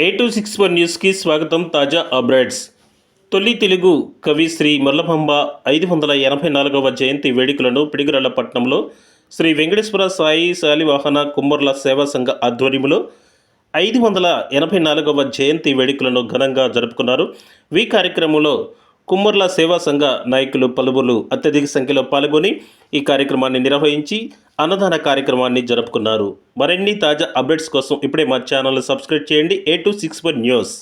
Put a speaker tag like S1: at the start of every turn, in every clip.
S1: ఏ two six one న్యూస్కి స్వాగతం తాజా అప్డేట్స్. తొలి తెలుగు కవి శ్రీ మల్లభంబ ఐదు వందల ఎనభై నాలుగవ జయంతి వేడుకలను పిడిగిరళ్ళ శ్రీ వెంకటేశ్వర సాయి శాలివాహన కుమ్మర్ల సేవా సంఘ ఆధ్వర్యంలో ఐదు వందల ఎనభై నాలుగవ జయంతి వేడుకలను ఘనంగా జరుపుకున్నారు. ఈ కార్యక్రమంలో కుమ్మర్ల సేవా సంఘ నాయకులు పలువురు అత్యధిక సంఖ్యలో పాల్గొని ఈ కార్యక్రమాన్ని నిర్వహించి అన్నదాన కార్యక్రమాన్ని జరుపుకున్నారు మరిన్ని తాజా అప్డేట్స్ కోసం ఇప్పుడే మా ఛానల్ సబ్స్క్రైబ్ చేయండి A two six one news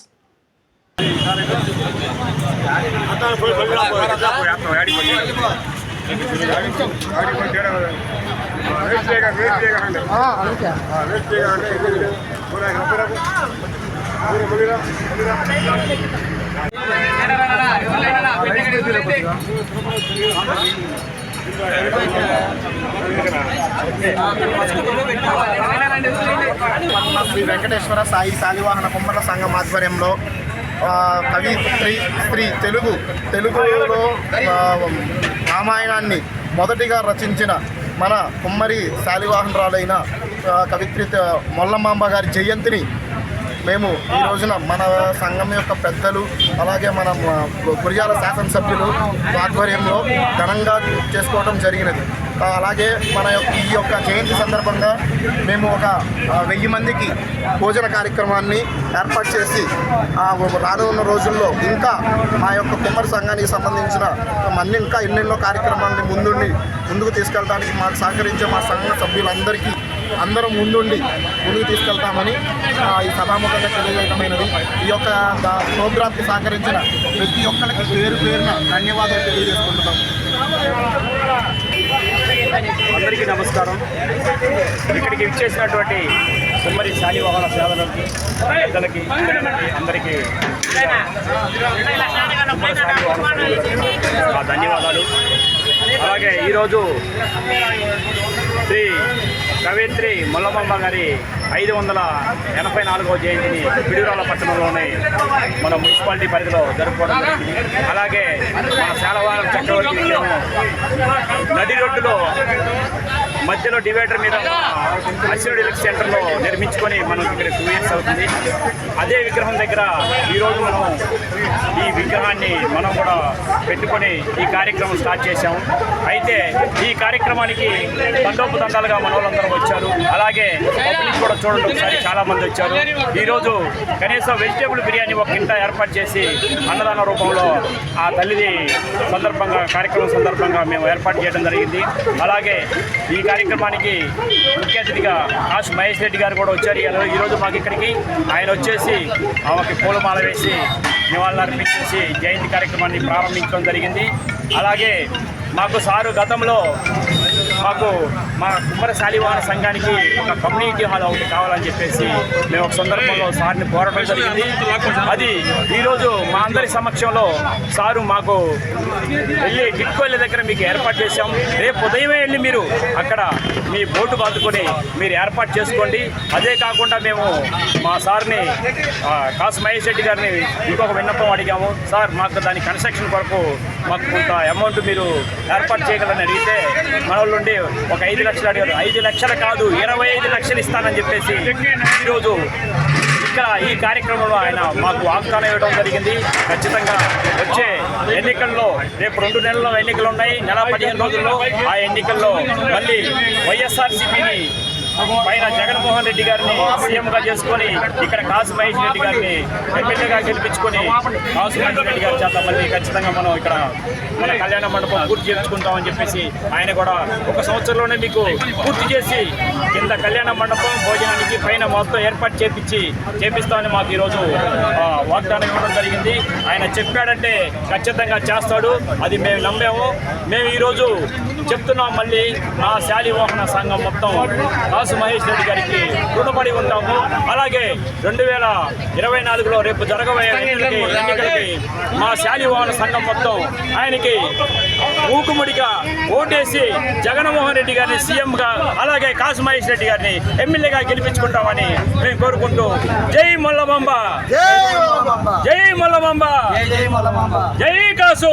S2: Shri Venkateswara Sai Shalivahana Kummara Sangham ఆధ్వర్యంలో కవిత్రి కవి తెలుగు తెలుగులో రామాయణాన్ని మొదటిగా రచించిన మన కుమ్మరి శాలివాహనరాలైన కవిత్రి మొల్లమాంబ గారి జయంతిని మేము ఈ రోజున మన సంఘం యొక్క పెద్దలు అలాగే మన మ- గురిజాల శాసనసభ్యులు ఆధ్వర్యంలో ఘనంగా చేసుకోవడం జరిగినది. అలాగే మన యొక్క ఈ యొక్క జయంతి సందర్భంగా మేము ఒక వెయ్యి మందికి భోజన కార్యక్రమాన్ని ఏర్పాటు చేసి రానున్న రోజుల్లో ఇంకా మా యొక్క కుమ్మరి సంఘానికి సంబంధించిన మన్ని ఇంకా ఎన్నెన్నో కార్యక్రమాలని ముందుండి ముందుకు తీసుకెళ్ళడానికి మాకు సహకరించే మా సంఘ సభ్యులందరికీ అందరం ముందుండి ముందుకు తీసుకెళ్తామని ఈ సభాముఖంగా తెలియజేయటమైనది. ఈ యొక్క ప్రోగ్రామ్కి సహకరించిన ప్రతి ఒక్కరికి పేరు పేరున ధన్యవాదాలు తెలియజేసుకుంటున్నాం.
S3: అందరికీ నమస్కారం. ఇక్కడికి ఇచ్చేసినటువంటి కుమ్మరి శాలివాహన సేవలకి పెద్దలకి పిల్లలకి అందరికీ ధన్యవాదాలు. అలాగే ఈరోజు శ్రీ కవయిత్రి ముల్లమ్మ గారి ఐదు వందల ఎనభై నాలుగవ జయంతిని పిడుగురాల పట్టణంలోని మన మున్సిపాలిటీ పరిధిలో జరుపుకోవడం అలాగే మన శాలవారం చక్రవర్తి నది రోడ్డులో మధ్యలో డివైడర్ మీద అసిడ్ ఎలక్ట్ సెంటర్లో నిర్మించుకొని మనం ఇక్కడ టూ ఇయర్స్ అవుతుంది. అదే విగ్రహం దగ్గర ఈరోజు మనం ఈ విగ్రహాన్ని మనం కూడా పెట్టుకొని ఈ కార్యక్రమం స్టార్ట్ చేశాము. అయితే ఈ కార్యక్రమానికి తండోపు తండాలుగా మన వాళ్ళందరూ వచ్చారు. అలాగే పబ్లిక్ కూడా చూడండి ఒకసారి చాలా మంది వచ్చారు. ఈరోజు కనీసం వెజిటేబుల్ బిర్యానీ ఒక కింద ఏర్పాటు చేసి అన్నదాన రూపంలో ఆ తల్లిది సందర్భంగా కార్యక్రమం సందర్భంగా మేము ఏర్పాటు చేయడం జరిగింది. అలాగే ఈ కార్యక్రమానికి ముఖ్య అతిథిగా ఆశ్ మహేష్ రెడ్డి గారు కూడా వచ్చారు. ఈరోజు మాకు ఇక్కడికి ఆయన వచ్చేసి ఆమెకి పూలమాల వేసి నివాళులు అర్పించేసి జయంతి కార్యక్రమాన్ని ప్రారంభించడం జరిగింది. అలాగే మాకు సారు గతంలో మాకు మా కుమ్మర శాలివాహన సంఘానికి ఒక కమ్యూనిటీ హాల్ ఒకటి కావాలని చెప్పేసి మేము ఒక సందర్భంలో సార్ని కోరడం జరిగింది. అది ఈరోజు మా అందరి సమక్షంలో సారు మాకు వెళ్ళి టిట్కోళ్ళ దగ్గర మీకు ఏర్పాటు చేశాం. రేపు ఉదయమే వెళ్ళి మీరు అక్కడ మీ బోటు బాదుకొని మీరు ఏర్పాటు చేసుకోండి. అదే కాకుండా మేము మా సార్ని కాసు మహేష్ రెడ్డి గారిని ఇంకొక విన్నపం అడిగాము. సార్ మాకు దాని కన్స్ట్రక్షన్ కొరకు మాకు కొంత అమౌంట్ మీరు ఏర్పాటు చేయగలని అడిగితే మన నుండి ఒక ఐదు లక్షలు అడిగారు. ఐదు లక్షలు కాదు ఇరవై ఐదు లక్షలు ఇస్తానని చెప్పేసి ఈరోజు ఇక్కడ ఈ కార్యక్రమంలో ఆయన మాకు వాగ్దానం ఇవ్వడం జరిగింది. ఖచ్చితంగా వచ్చే ఎన్నికల్లో రేపు రెండు నెలల్లో ఎన్నికలు ఉన్నాయి. నెల పదిహేను రోజుల్లో ఆ ఎన్నికల్లో మళ్ళీ వైఎస్ఆర్సీపీని పైన జగన్మోహన్ రెడ్డి గారిని సీఎంగా చేసుకొని ఇక్కడ కాసు మహేష్ రెడ్డి గారిని ఎమ్మెల్యేగా గెలిపించుకొని కాసు మహేష్ రెడ్డి గారి చేత మళ్ళీ ఖచ్చితంగా మనం ఇక్కడ మన కళ్యాణ మండపం పూర్తి చేసుకుంటామని చెప్పేసి ఆయన కూడా ఒక సంవత్సరంలోనే మీకు పూర్తి చేసి కింద కళ్యాణ మండపం భోజనానికి పైన మొత్తం ఏర్పాటు చేపించి చేపిస్తామని మాకు ఈరోజు ఆ, వాగ్దానం ఇవ్వడం జరిగింది. ఆయన చెప్పాడంటే ఖచ్చితంగా చేస్తాడు. అది మేము నమ్మాము. మేము ఈరోజు చెప్తున్నాం మళ్ళీ మా శాలివాహన సంఘం మొత్తం. కాసు మహేష్ రెడ్డి గారికి రుణపడి ఉంటాము. అలాగే రెండు వేల ఇరవై నాలుగులో రేపు జరగబోయే ఎన్నికలకి మా శాలివాహన సంఘం మొత్తం ఆయనకి ఊకుముడిగా ఓటేసి జగన్మోహన్ రెడ్డి గారిని సీఎంగా అలాగే కాసు మహేష్ రెడ్డి గారిని ఎమ్మెల్యేగా గెలిపించుకుంటామని మేము కోరుకుంటూ జై మల్లమాంబ జై మల్లమాంబ జై కాసు.